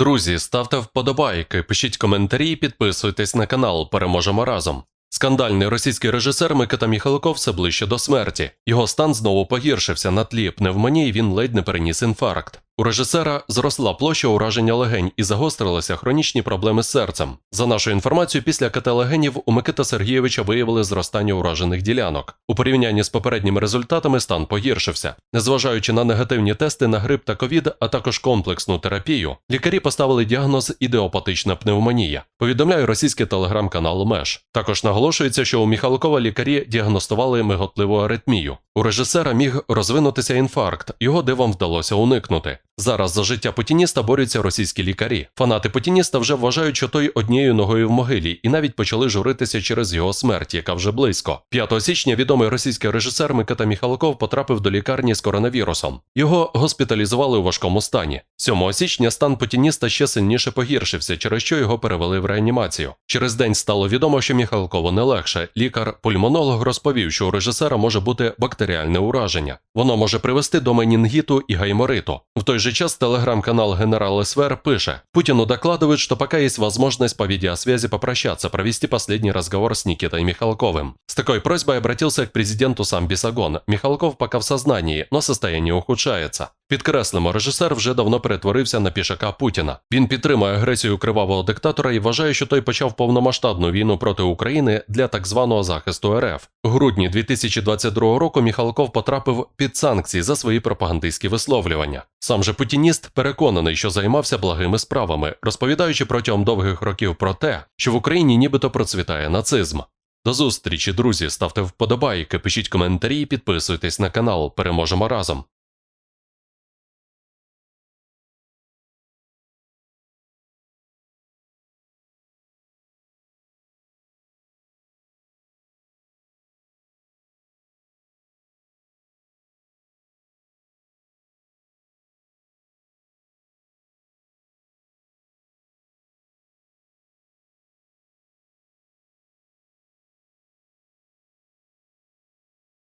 Друзі, ставте вподобайки, пишіть коментарі, підписуйтесь на канал. Переможемо разом. Скандальний російський режисер Микита Міхалков все ближче до смерті. Його стан знову погіршився на тлі пневмонії. Він ледь не переніс інфаркт. У режисера зросла площа ураження легень і загострилися хронічні проблеми з серцем. За нашою інформацією, після КТ легенів у Микита Сергійовича виявили зростання уражених ділянок. У порівнянні з попередніми результатами стан погіршився. Незважаючи на негативні тести на грип та ковід, а також комплексну терапію, лікарі поставили діагноз ідеопатична пневмонія. Повідомляє російський телеграм-канал МЕШ. Також наголошується, що у Міхалкова лікарі діагностували миготливу аритмію. У режисера міг розвинутися інфаркт, його дивом вдалося уникнути. Зараз за життя путініста борються російські лікарі. Фанати путініста вже вважають, що той однією ногою в могилі, і навіть почали журитися через його смерть, яка вже близько. 5 січня відомий російський режисер Микита Міхалков потрапив до лікарні з коронавірусом. Його госпіталізували у важкому стані. 7 січня стан путініста ще сильніше погіршився, через що його перевели в реанімацію. Через день стало відомо, що Міхалкову не легше. Лікар-пульмонолог розповів, що у режисера може бути бактеріальне ураження. Воно може привести до менінгіту і гаймориту. В той же час телеграм-канал Генерал СВР пише: Путину докладывают, что пока есть возможность по видеосвязи попрощаться, провести последний разговор с Никитой Михалковым. С такой просьбой обратился к президенту сам Бесогон. Михалков пока в сознании, но состояние ухудшается. Підкреслимо, режисер вже давно перетворився на пішака Путіна. Він підтримує агресію кривавого диктатора і вважає, що той почав повномасштабну війну проти України для так званого захисту РФ. У грудні 2022 року Міхалков потрапив під санкції за свої пропагандистські висловлювання. Сам же путініст переконаний, що займався благими справами, розповідаючи протягом довгих років про те, що в Україні нібито процвітає нацизм. До зустрічі, друзі, ставте вподобайки, пишіть коментарі, підписуйтесь на канал. Переможемо разом.